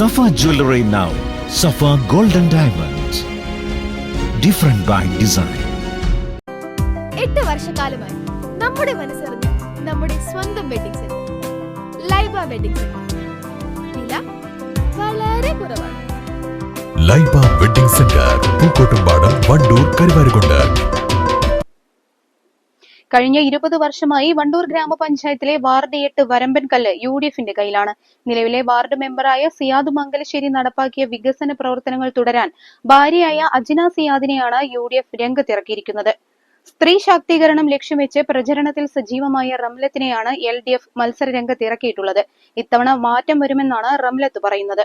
Safa jewellery now Safa golden diamonds different by design എട്ട് വർഷക്കാലമായി നമ്മുടെ മനസ്സറിഞ്ഞ നമ്മുടെ സ്വന്തം wedding centre Laiba wedding centre വില വളരെ കുറവാണ്. Laiba wedding centre Pookkottumpadam Wandoor Karuvarakundu. കഴിഞ്ഞ ഇരുപത് വർഷമായി വണ്ടൂർ ഗ്രാമപഞ്ചായത്തിലെ വാർഡ് എട്ട് വരമ്പൻകല്ല് യു ഡി എഫിന്റെ കയ്യിലാണ്. നിലവിലെ വാർഡ് മെമ്പറായ സിയാദ് മംഗലശ്ശേരി നടപ്പാക്കിയ വികസന പ്രവർത്തനങ്ങൾ തുടരാൻ ഭാര്യയായ അജിന സിയാദിനെയാണ് യു ഡി എഫ് രംഗത്തിറക്കിയിരിക്കുന്നത്. സ്ത്രീ ശാക്തീകരണം ലക്ഷ്യം വെച്ച് പ്രചരണത്തിൽ സജീവമായ റംലത്തിനെയാണ് എൽ ഡി എഫ് മത്സര രംഗത്തിറക്കിയിട്ടുള്ളത് ഇത്തവണ മാറ്റം വരുമെന്നാണ് റംലത്ത് പറയുന്നത്.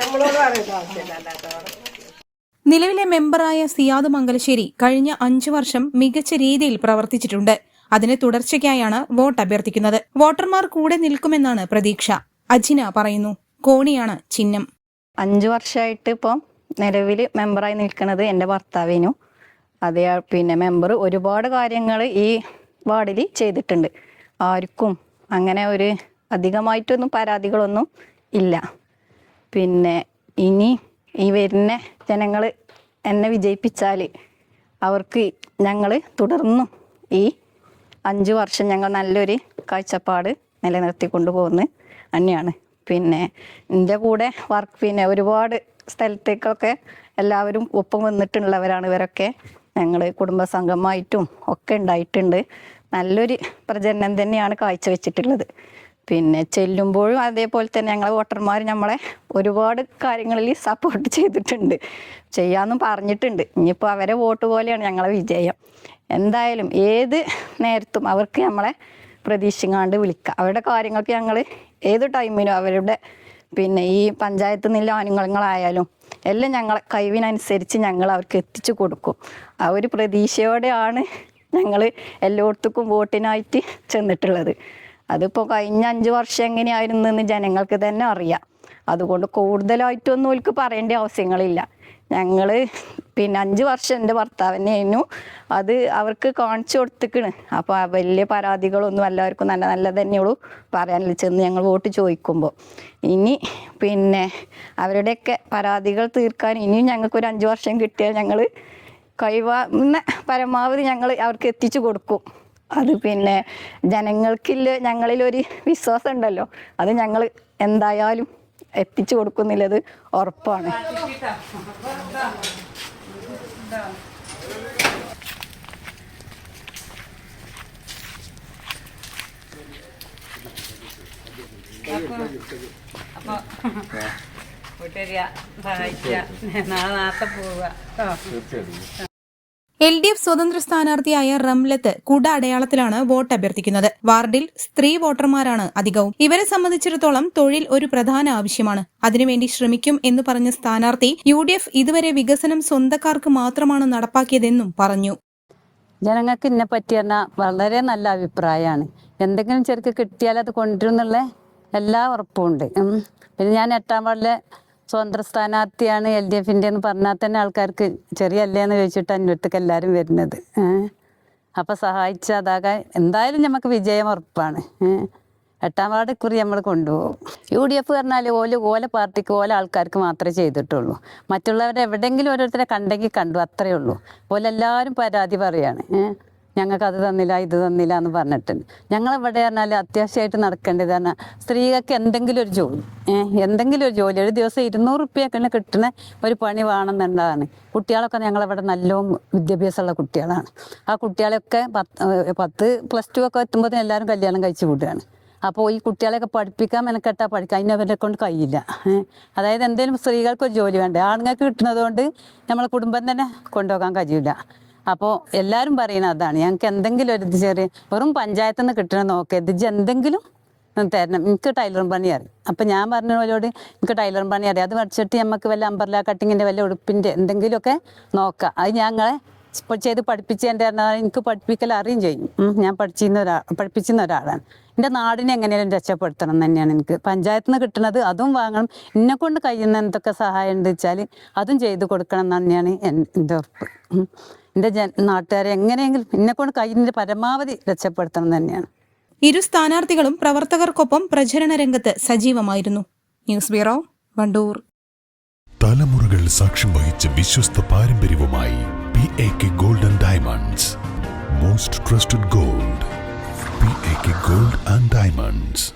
നമ്മളോട് പറയേണ്ട ആവശ്യമില്ല നിലവിലെ മെമ്പറായ സിയാദ് മംഗലശ്ശേരി കഴിഞ്ഞ അഞ്ചു വർഷം മികച്ച രീതിയിൽ പ്രവർത്തിച്ചിട്ടുണ്ട്. അതിന് തുടർച്ചയ്ക്കായാണ് വോട്ട് അഭ്യർത്ഥിക്കുന്നത്. വോട്ടർമാർ കൂടെ നിൽക്കുമെന്നാണ് പ്രതീക്ഷ. അജിന പറയുന്നു കോണിയാണ് ചിഹ്നം. അഞ്ചു വർഷമായിട്ട് ഇപ്പം നിലവിൽ മെമ്പറായി നിൽക്കുന്നത് എന്റെ ഭർത്താവിനു അതേ പിന്നെ മെമ്പർ ഒരുപാട് കാര്യങ്ങൾ ഈ വാർഡിൽ ചെയ്തിട്ടുണ്ട്. ആർക്കും അങ്ങനെ ഒരു അധികമായിട്ടൊന്നും പരാതികളൊന്നും ഇല്ല. പിന്നെ ഇനി ഈ വരുന്ന ജനങ്ങൾ എന്നെ വിജയിപ്പിച്ചാൽ അവർക്ക് ഞങ്ങൾ തുടർന്നും ഈ അഞ്ച് വർഷം ഞങ്ങൾ നല്ലൊരു കാഴ്ചപ്പാട് നിലനിർത്തി കൊണ്ടുപോകുന്നത് തന്നെയാണ്. പിന്നെ എന്റെ കൂടെ വർക്ക് പിന്നെ ഒരുപാട് സ്ഥലത്തേക്കൊക്കെ എല്ലാവരും ഒപ്പം വന്നിട്ടുള്ളവരാണ് ഇവരൊക്കെ. ഞങ്ങൾ കുടുംബസംഘമായിട്ടും ഒക്കെ ഉണ്ടായിട്ടുണ്ട്. നല്ലൊരു പ്രചരണം തന്നെയാണ് കാഴ്ചവെച്ചിട്ടുള്ളത്. പിന്നെ ചെല്ലുമ്പോഴും അതേപോലെ തന്നെ ഞങ്ങളെ വോട്ടർമാർ നമ്മളെ ഒരുപാട് കാര്യങ്ങളിൽ സപ്പോർട്ട് ചെയ്തിട്ടുണ്ട്. ചെയ്യാമെന്നും പറഞ്ഞിട്ടുണ്ട്. ഇനിയിപ്പോൾ അവരെ വോട്ട് പോലെയാണ് ഞങ്ങളെ വിജയം. എന്തായാലും ഏത് നേരത്തും അവർക്ക് നമ്മളെ പ്രതീക്ഷിക്കാണ്ട് വിളിക്കുക അവരുടെ കാര്യങ്ങൾക്ക് ഞങ്ങൾ ഏത് ടൈമിനും അവരുടെ പിന്നെ ഈ പഞ്ചായത്ത് നിന്നുള്ള ആനുകൂല്യങ്ങളായാലും എല്ലാം ഞങ്ങളെ കഴിവിനനുസരിച്ച് ഞങ്ങൾ അവർക്ക് എത്തിച്ചു കൊടുക്കും. ആ ഒരു പ്രതീക്ഷയോടെയാണ് ഞങ്ങൾ എല്ലായിടത്തേക്കും വോട്ടിനായിട്ട് ചെന്നിട്ടുള്ളത്. അതിപ്പോൾ കഴിഞ്ഞ അഞ്ച് വർഷം എങ്ങനെയായിരുന്നു എന്ന് ജനങ്ങൾക്ക് തന്നെ അറിയാം. അതുകൊണ്ട് കൂടുതലായിട്ടൊന്നും ഓൽക്ക് പറയേണ്ട ആവശ്യങ്ങളില്ല. ഞങ്ങൾ പിന്നെ അഞ്ച് വർഷം എന്റെ ഭർത്താവിനായിരുന്നു അത് അവർക്ക് കാണിച്ചു കൊടുത്തിക്കണ്. അപ്പോൾ വലിയ പരാതികളൊന്നും എല്ലാവർക്കും നല്ല നല്ല തന്നെയുള്ളൂ പറയാനില്ല. ചെന്ന് ഞങ്ങൾ വോട്ട് ചോദിക്കുമ്പോൾ ഇനി പിന്നെ അവരുടെയൊക്കെ പരാതികൾ തീർക്കാൻ ഇനിയും ഞങ്ങൾക്ക് ഒരു അഞ്ച് വർഷം കിട്ടിയാൽ ഞങ്ങൾ കഴിവാകുന്ന പരമാവധി ഞങ്ങൾ അവർക്ക് എത്തിച്ചു കൊടുക്കും. അത് പിന്നെ ജനങ്ങൾക്കില്ല ഞങ്ങളിലൊരു വിശ്വാസം ഉണ്ടല്ലോ അത് ഞങ്ങൾ എന്തായാലും എത്തിച്ചു കൊടുക്കുന്നില്ലത് ഉറപ്പാണ് സഹായിക്കുക നാളെ നേരത്തെ പോവുക എൽ ഡി എഫ് സ്വതന്ത്ര സ്ഥാനാർത്ഥിയായ റംലത്ത് കുട അടയാളത്തിലാണ് വോട്ട് അഭ്യർത്ഥിക്കുന്നത്. വാർഡിൽ സ്ത്രീ വോട്ടർമാരാണ് അധികവും. ഇവരെ സംബന്ധിച്ചിടത്തോളം തൊഴിൽ ഒരു പ്രധാന ആവശ്യമാണ്. അതിനുവേണ്ടി ശ്രമിക്കും എന്ന് പറഞ്ഞ സ്ഥാനാർത്ഥി യു ഇതുവരെ വികസനം സ്വന്തക്കാർക്ക് മാത്രമാണ് നടപ്പാക്കിയതെന്നും പറഞ്ഞു. ജനങ്ങൾക്ക് ഇന്നെ പറ്റി പറഞ്ഞാൽ വളരെ നല്ല അഭിപ്രായമാണ് എന്തെങ്കിലും ചെറുക്ക് കിട്ടിയാൽ അത് കൊണ്ടുവരുന്നുള്ള എല്ലാ ഉറപ്പുമുണ്ട് ഉണ്ട്. പിന്നെ ഞാൻ എട്ടാം വാർഡിലെ സ്വതന്ത്ര സ്ഥാനാർത്ഥിയാണ് എൽ ഡി എഫിന്റെ എന്ന് പറഞ്ഞാൽ തന്നെ ആൾക്കാർക്ക് ചെറിയല്ലേ എന്ന് ചോദിച്ചിട്ട് അന്വേഷത്തേക്ക് എല്ലാവരും വരുന്നത്. അപ്പോൾ സഹായിച്ച അതാകാൻ എന്തായാലും നമുക്ക് വിജയം ഉറപ്പാണ്. എട്ടാം വാർഡ് കുറി നമ്മൾ കൊണ്ടുപോകും. യു ഡി എഫ് പറഞ്ഞാൽ ഓല ഓല പാർട്ടിക്ക് ഓല ആൾക്കാർക്ക് മാത്രമേ ചെയ്തിട്ടുള്ളൂ. മറ്റുള്ളവരെ എവിടെയെങ്കിലും ഓരോരുത്തരെ കണ്ടെങ്കിൽ കണ്ടു അത്രയേ ഉള്ളൂ. ഓലെല്ലാവരും പരാതി പറയാണ്. ഞങ്ങൾക്ക് അത് തന്നില്ല ഇത് തന്നില്ല എന്ന് പറഞ്ഞിട്ടുണ്ട്. ഞങ്ങളെവിടെ പറഞ്ഞാൽ അത്യാവശ്യമായിട്ട് നടക്കേണ്ടത് പറഞ്ഞാൽ സ്ത്രീകൾക്ക് എന്തെങ്കിലും ഒരു ജോലി. എന്തെങ്കിലും ഒരു ജോലി. ഒരു ദിവസം ഇരുന്നൂറ് റുപ്യൊക്കെ കിട്ടുന്ന ഒരു പണി വേണമെന്നുള്ളതാണ്. കുട്ടികളൊക്കെ ഞങ്ങളിവിടെ നല്ലോണം വിദ്യാഭ്യാസമുള്ള കുട്ടികളാണ്. ആ കുട്ടികളെയൊക്കെ പത്ത് പത്ത് പ്ലസ് ടു ഒക്കെ എത്തുമ്പോൾ എല്ലാവരും കല്യാണം കഴിച്ചു വിടുകയാണ്. അപ്പോൾ ഈ കുട്ടികളെയൊക്കെ പഠിപ്പിക്കാൻ മെനക്കെട്ടാ പഠിക്കാൻ അതിന് അവരെ കൊണ്ട് കഴിയില്ല. അതായത് എന്തെങ്കിലും സ്ത്രീകൾക്ക് ഒരു ജോലി വേണ്ടേ? ആണുങ്ങൾക്ക് കിട്ടുന്നത് കൊണ്ട് നമ്മളെ കുടുംബം തന്നെ കൊണ്ടുപോകാൻ കഴിയില്ല. അപ്പോൾ എല്ലാവരും പറയുന്നത് അതാണ്. ഞങ്ങൾക്ക് എന്തെങ്കിലും ഒരു ഇത് ചെറിയ വെറും പഞ്ചായത്തിൽ നിന്ന് കിട്ടണം നോക്കരുത് ഇത് എന്തെങ്കിലും തരണം. എനിക്ക് ടൈലറും പണി അറിയാം. അപ്പം ഞാൻ പറഞ്ഞ എനിക്ക് ടൈലറും പണി അറിയാം. അത് പഠിച്ചിട്ട് നമുക്ക് വല്ല അമ്പർല കട്ടിങ്ങിന്റെ വല്ല ഉടുപ്പിന്റെ എന്തെങ്കിലുമൊക്കെ നോക്കാം. അത് ഞങ്ങളെ ചെയ്ത് പഠിപ്പിച്ചതിന്റെ എനിക്ക് പഠിപ്പിക്കൽ അറിയും ചെയ്യും. ഞാൻ പഠിച്ചിരുന്ന ഒരാൾ പഠിപ്പിച്ചിരുന്ന ഒരാളാണ്. എന്റെ നാടിനെ എങ്ങനെയാലും രക്ഷപ്പെടുത്തണം എന്ന് തന്നെയാണ് എനിക്ക്. പഞ്ചായത്തിൽ നിന്ന് കിട്ടുന്നത് അതും വാങ്ങണം. എന്നെ കൊണ്ട് കഴിയുന്ന എന്തൊക്കെ സഹായം ഉണ്ട് വെച്ചാൽ അതും ചെയ്ത് കൊടുക്കണം എന്ന് തന്നെയാണ് എൻ- എന്റെ ഉറപ്പ്. എന്റെ ജൻ നാട്ടുകാരെ എങ്ങനെയെങ്കിലും എന്നെ കൊണ്ട് കഴിയുന്നതിന്റെ പരമാവധി രക്ഷപ്പെടുത്തണം തന്നെയാണ്. ഇരു സ്ഥാനാർത്ഥികളും പ്രവർത്തകർക്കൊപ്പം പ്രചരണ രംഗത്ത് സജീവമായിരുന്നു. News bureau Wandoor. തലമുറകൾ സാക്ഷ്യം വഹിച്ച വിശ്വസ്ത പാരമ്പര്യവുമായി gold and diamonds most trusted gold gold and diamonds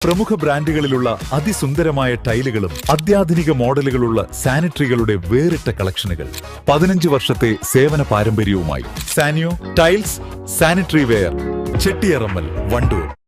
പ്രമുഖ ബ്രാൻഡുകളിലുള്ള അതിസുന്ദരമായ ടൈലുകളും അത്യാധുനിക മോഡലുകളുള്ള സാനിറ്ററികളുടെ വേറിട്ട കളക്ഷനുകൾ പതിനഞ്ച് വർഷത്തെ സേവന പാരമ്പര്യവുമായി Sanyo tiles sanitary ware Chettiyarammal Wandoor.